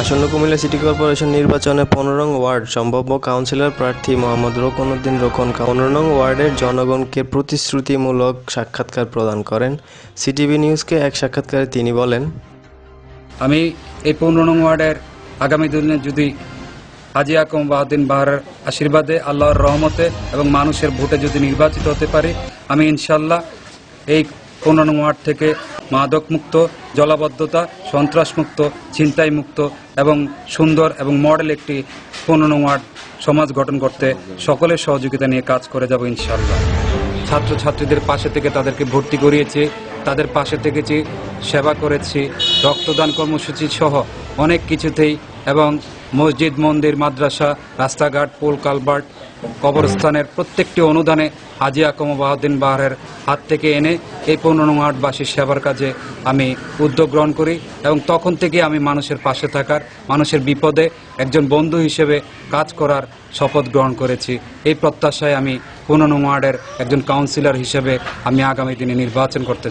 আসন্ন Comilla city corporation নির্বাচনে পনেরো নং ওয়ার্ড সম্ভাব্য কাউন্সিলর প্রার্থী মোহাম্মদ রোকন উদ্দিন রোকন পনেরো নং ওয়ার্ডের জনগণকে প্রতিশ্রুতিমূলক সাক্ষাৎকার প্রদান করেন। সিটিভি নিউজকে এক সাক্ষাৎকারে তিনি বলেন, আমি এই পনেরো নং ওয়ার্ডের আগামী দিনে যদি হাজি আকম বাহাদ্দিন বাহারের আশীর্বাদে আল্লাহর রহমতে এবং মানুষের ভোটে যদি নির্বাচিত হতে পারি, আমি ইনশাল্লাহ এই পনেরো ওয়ার্ড থেকে মাদক মুক্ত জলাবদ্ধতা সন্ত্রাস মুক্ত ছিনতাই মুক্ত এবং সুন্দর এবং মডেল একটি পনেরো ওয়ার্ড সমাজ গঠন করতে সকলের সহযোগিতা নিয়ে কাজ করে যাব ইনশাল্লাহ ছাত্রছাত্রীদের পাশে থেকে তাদেরকে ভর্তি করিয়েছি, তাদের পাশে থেকেছি, সেবা করেছি, রক্তদান কর্মসূচি সহ অনেক কিছুতেই এবং মসজিদ, মন্দির, মাদ্রাসা, রাস্তাঘাট, পোল কালভার্ট কবরস্থানের প্রত্যেকটি অনুদানে হাজি আকম বাহাউদ্দিন বাহারের হাত থেকে এনে এই পনেরো আটবাসীর সেবার কাজে আমি উদ্যোগ গ্রহণ করি এবং তখন থেকে আমি মানুষের পাশে থাকার, মানুষের বিপদে একজন বন্ধু হিসেবে কাজ করার শপথ গ্রহণ করেছি। এই প্রত্যাশায় আমি ওয়ার্ডের একজন কাউন্সিলর হিসেবে আমি আগামী দিনে নির্বাচন করতে